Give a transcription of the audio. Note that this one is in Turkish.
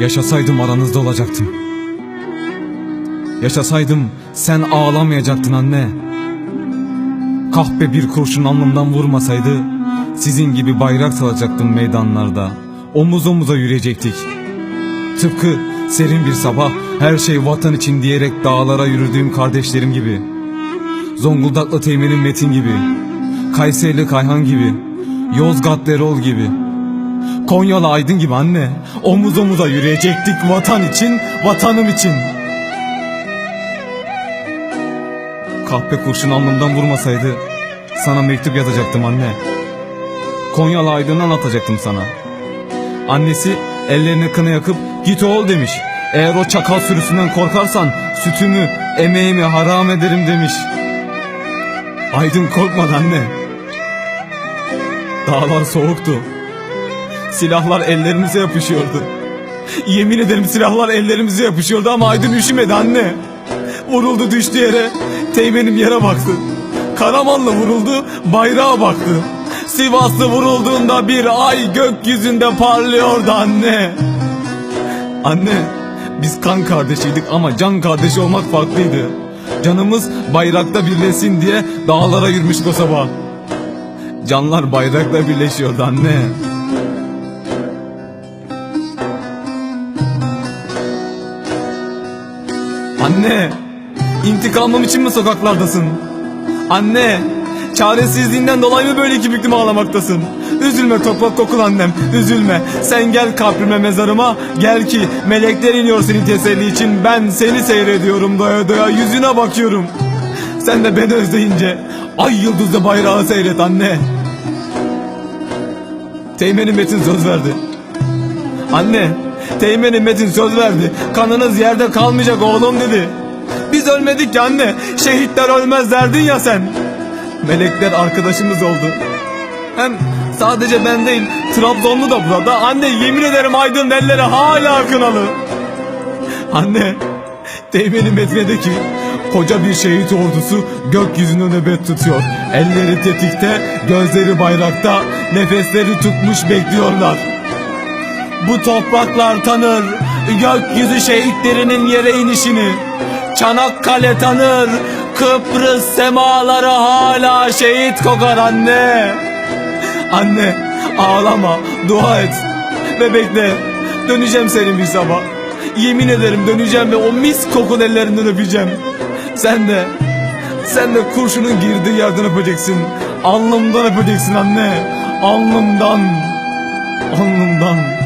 Yaşasaydım aranızda olacaktım. Yaşasaydım sen ağlamayacaktın anne. Kahpe bir kurşun alnımdan vurmasaydı sizin gibi bayrak salacaktım meydanlarda. Omuz omuza yürüyecektik. Tıpkı serin bir sabah her şey vatan için diyerek dağlara yürüdüğüm kardeşlerim gibi. Zonguldaklı Teğmen'in Metin gibi. Kayserili Kayhan gibi. Yozgat Erol gibi. Konyalı Aydın gibi anne. Omuz omuza yürüyecektik vatan için, vatanım için. Kahpe kurşun alnımdan vurmasaydı sana mektup yazacaktım anne. Konyalı Aydın'ı anlatacaktım sana. Annesi ellerine kına yakıp git oğul demiş. Eğer o çakal sürüsünden korkarsan sütümü, emeğimi haram ederim demiş. Aydın korkmadı anne. Dağlar soğuktu. Silahlar ellerimize yapışıyordu. Yemin ederim silahlar ellerimize yapışıyordu ama Aydın üşümedi anne. Vuruldu düştü yere. Teğmenim yere baktı. Karamanlı vuruldu bayrağa baktı. Sivaslı vurulduğunda bir ay gökyüzünde parlıyordu anne. Anne biz kan kardeşiydik ama can kardeşi olmak farklıydı. Canımız bayrakta birleşsin diye dağlara yürümüştük o sabah. Canlar bayrakla birleşiyordu anne. Anne, intikamım için mi sokaklardasın? Anne, çaresizliğinden dolayı mı böyle iki büklüm ağlamaktasın? Üzülme toprak kokul annem, üzülme. Sen gel kabrime mezarıma, gel ki melekler iniyor seni teselli için. Ben seni seyrediyorum doya doya, yüzüne bakıyorum. Sen de beni özleyince, ay yıldızlı bayrağı seyret anne. Teğmenim Metin söz verdi. Anne, Teğmen'in Metin söz verdi. Kanınız yerde kalmayacak oğlum dedi. Biz ölmedik ya anne. Şehitler ölmez derdin ya sen. Melekler arkadaşımız oldu. Hem sadece ben değil, Trabzonlu da burada. Anne yemin ederim Aydın elleri hala kınalı. Anne, Teğmen'in Metin'e de ki koca bir şehit ordusu gökyüzünde nöbet tutuyor. Elleri tetikte, gözleri bayrakta, nefesleri tutmuş bekliyorlar. Bu topraklar tanır gökyüzü şehitlerinin yere inişini. Çanakkale tanır Kıbrıs semaları hala şehit kokar anne. Anne ağlama dua et ve bekle döneceğim senin bir sabah. Yemin ederim döneceğim ve o mis kokun ellerinden öpeceğim. Sen de sen de kurşunun girdiği yerden öpeceksin. Alnımdan öpeceksin anne. Alnımdan. Alnımdan.